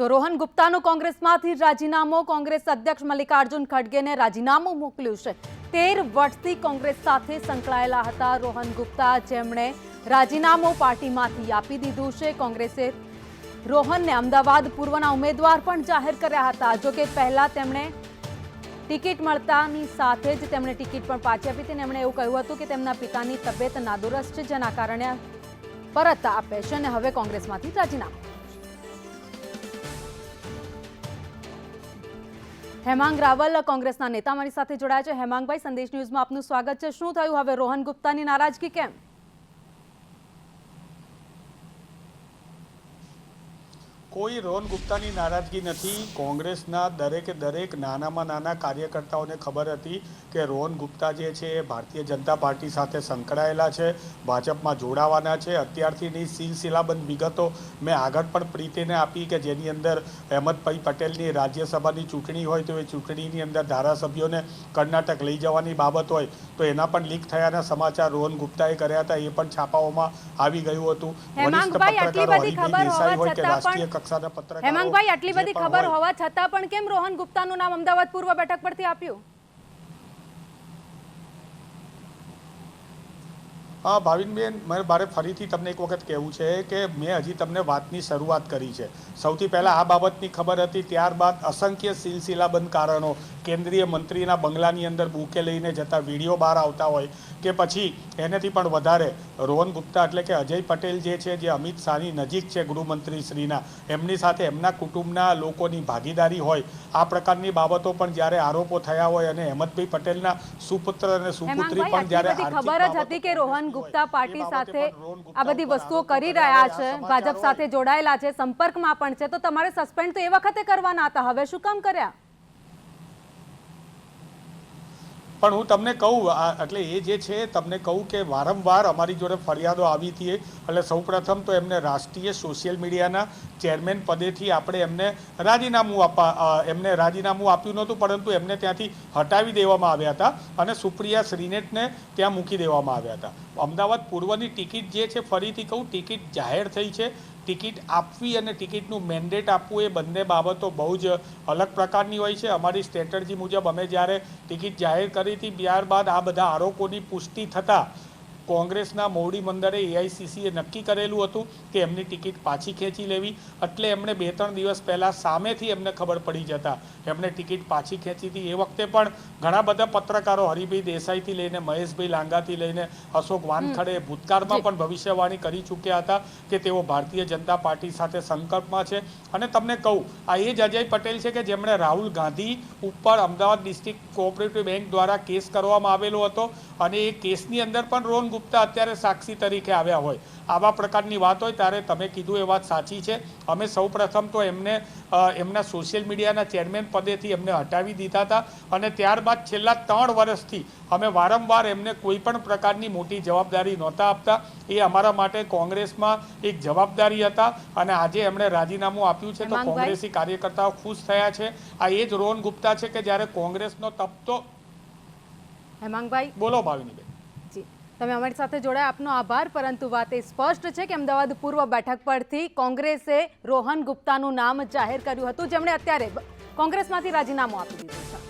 તો રોહન ગુપ્તાનું કોંગ્રેસમાંથી રાજીનામું. કોંગ્રેસ અધ્યક્ષ મલ્લિકાર્જુન ખડગેને રાજીનામું મોકલ્યું છે. તેર વર્ષથી કોંગ્રેસ સાથે સંકળાયેલા હતા રોહન ગુપ્તા. જેમણે રાજીનામું પાર્ટીમાંથી આપી દીધું છે. કોંગ્રેસે રોહનને અમદાવાદ પૂર્વના ઉમેદવાર પણ જાહેર કર્યા હતા. જોકે પહેલાં તેમણે ટિકિટ મળતાની સાથે જ તેમણે ટિકિટ પણ પાછી આપી હતી એમણે એવું કહ્યું હતું કે તેમના પિતાની તબિયત નાદુરસ્ત છે, જેના કારણે પરત આપે છે અને હવે કોંગ્રેસમાંથી રાજીનામું. હેમાંગ રાવલ કોંગ્રેસના નેતા મારી સાથે જોડાયા છે. હેમાંગભાઈ, સંદેશ ન્યૂઝમાં આપનું સ્વાગત છે. શું થયું? હવે રોહન ગુપ્તાની નારાજગી કેમ? કોઈ રોહન ગુપ્તાની નારાજગી નથી. કોંગ્રેસના દરેકે દરેક નાનામાં નાના કાર્યકર્તાઓને ખબર હતી કે રોહન ગુપ્તા જે છે એ ભારતીય જનતા પાર્ટી સાથે સંકળાયેલા છે ભાજપમાં જોડાવાના છે. અત્યારથીની સિલસિલાબંધ વિગતો મેં આગળ પણ પ્રીતિને આપી કે જેની અંદર અહેમદભાઈ પટેલની રાજ્યસભાની ચૂંટણી હોય તો એ ચૂંટણીની અંદર ધારાસભ્યોને કર્ણાટક લઈ જવાની બાબત હોય તો એના પણ લીક થયાના સમાચાર રોહન ગુપ્તાએ કર્યા હતા. એ પણ છાપાઓમાં આવી ગયું હતું. વરિષ્ઠ પત્રકારો હરિભાઈ દેસાઈ હોય કે રાષ્ટ્રીય કક્ષાના પત્રકારો હેમાંગભાઈ આટલી બધી ખબર હોવા છતાં પણ કેમ રોહન ગુપ્તાનું નામ અમદાવાદ પૂર્વ બેઠક પરથી આપ્યું? ભાવિનબેન મારે મારે ફરીથી તમને એક વખત કહેવું છે કે મેં હજી તમને વાતની શરૂઆત કરી છે. સૌથી પહેલાં આ બાબતની ખબર હતી ત્યારબાદ અસંખ્ય સિલસિલાબંધ કારણો કેન્દ્રીય મંત્રીના બંગલાની અંદર બુકે લઈને જતા વીડિયો બહાર આવતા હોય કે પછી એનાથી પણ વધારે રોહન ગુપ્તા એટલે કે અજય પટેલ જે છે જે અમિત શાહની નજીક છે ગૃહમંત્રી શ્રીના એમની સાથે એમના કુટુંબના લોકોની ભાગીદારી હોય આ પ્રકારની બાબતો પણ જ્યારે આરોપો થયા હોય અને અહેમદભાઈ પટેલના સુપુત્ર અને સુપુત્રી પણ જ્યારે ખબર જ હતી કે પર રોહન ગુપ્તા પાર્ટી સાથે આ બધી વસ્તુઓ કરી રહ્યા છે ભાજપ સાથે જોડાયેલા છે સંપર્કમાં પણ છે. તો તમારે સસ્પેન્ડ તો એ વખતે કરવાના હતા. હવે શું કામ કર્યા? પણ હું તમને કહું એટલે એ જે છે, તમને કહું કે વારંવાર અમારી જોડે ફરિયાદો આવી હતી એટલે સૌપ્રથમ તો એમને રાષ્ટ્રીય સોશિયલ મીડિયાના ચેરમેન પદેથી આપણે એમને રાજીનામું આપવા એમને રાજીનામું આપ્યું નહોતું, પરંતુ એમને ત્યાંથી હટાવી દેવામાં આવ્યા હતા અને સુપ્રિયા શ્રીનેટને ત્યાં મૂકી દેવામાં આવ્યા હતા. અમદાવાદ પૂર્વની ટિકિટ જે છે, ફરીથી કહું, ટિકિટ જાહેર થઈ છે. ટિકિટ આપવી અને ટિકિટનું મેન્ડેટ આપવું એ બંને બાબતો બહુ જ અલગ પ્રકારની હોય છે. અમારી સ્ટ્રેટર્જી મુજબ અમે જ્યારે ટિકિટ જાહેર કરી હતી, ત્યારબાદ આ બધા આરોપોની પુષ્ટિ થતાં કોંગ્રેસના મોવડી મંદરે એઆઈસીસીએ નક્કી કરેલું હતું કે એમની ટિકિટ પાછી ખેંચી લેવી. એટલે એમણે બે ત્રણ દિવસ પહેલાં સામેથી એમને ખબર પડી જતા. એમણે ટિકિટ પાછી ખેંચી હતી એ વખતે પણ ઘણા બધા પત્રકારો હરિભાઈ દેસાઈથી લઈને મહેશભાઈ લાંગાથી લઈને અશોક વાનખડે ભૂતકાળમાં પણ ભવિષ્યવાણી કરી ચૂક્યા હતા કે તેઓ ભારતીય જનતા પાર્ટી સાથે સંકલ્પમાં છે. અને તમને કહું આ એ જ અજય પટેલ છે કે જેમણે રાહુલ ગાંધી ઉપર અમદાવાદ ડિસ્ટ્રિક્ટ કોઓપરેટિવ બેંક દ્વારા કેસ કરવામાં આવેલો હતો. અને એ કેસની અંદર પણ રોહન ગુપ્તા અત્યારે સાક્ષી તરીકે આવ્યા હોય. આવા પ્રકારની વાત હોય ત્યારે તમે કીધું એ વાત સાચી છે. અમે સૌપ્રથમ તો એમને એમના સોશિયલ મીડિયાના ચેરમેન પદેથી એમને હટાવી દીધા હતા અને ત્યારબાદ છેલ્લા ત્રણ વર્ષથી અમે વારંવાર એમને કોઈ પણ પ્રકારની મોટી જવાબદારી નહોતા આપતા. એ અમારા માટે કોંગ્રેસમાં એક જવાબદારી હતા અને આજે એમણે રાજીનામું આપ્યું છે તો. કોંગ્રેસી કાર્યકર્તાઓ ખુશ થયા છે. આ એ જ રોહન ગુપ્તા છે કે જ્યારે કોંગ્રેસનો તપતો હેમાંગભાઈ? બોલો ભાવિનીબેન. તમે અમારી સાથે જોડાયા. આપનો આભાર, પરંતુ વાત એ સ્પષ્ટ છે કે અમદાવાદ પૂર્વ બેઠક પરથી કોંગ્રેસે રોહન ગુપ્તાનું નામ જાહેર કર્યું હતું. જેમણે અત્યારે કોંગ્રેસમાંથી રાજીનામું આપી દીધું છે.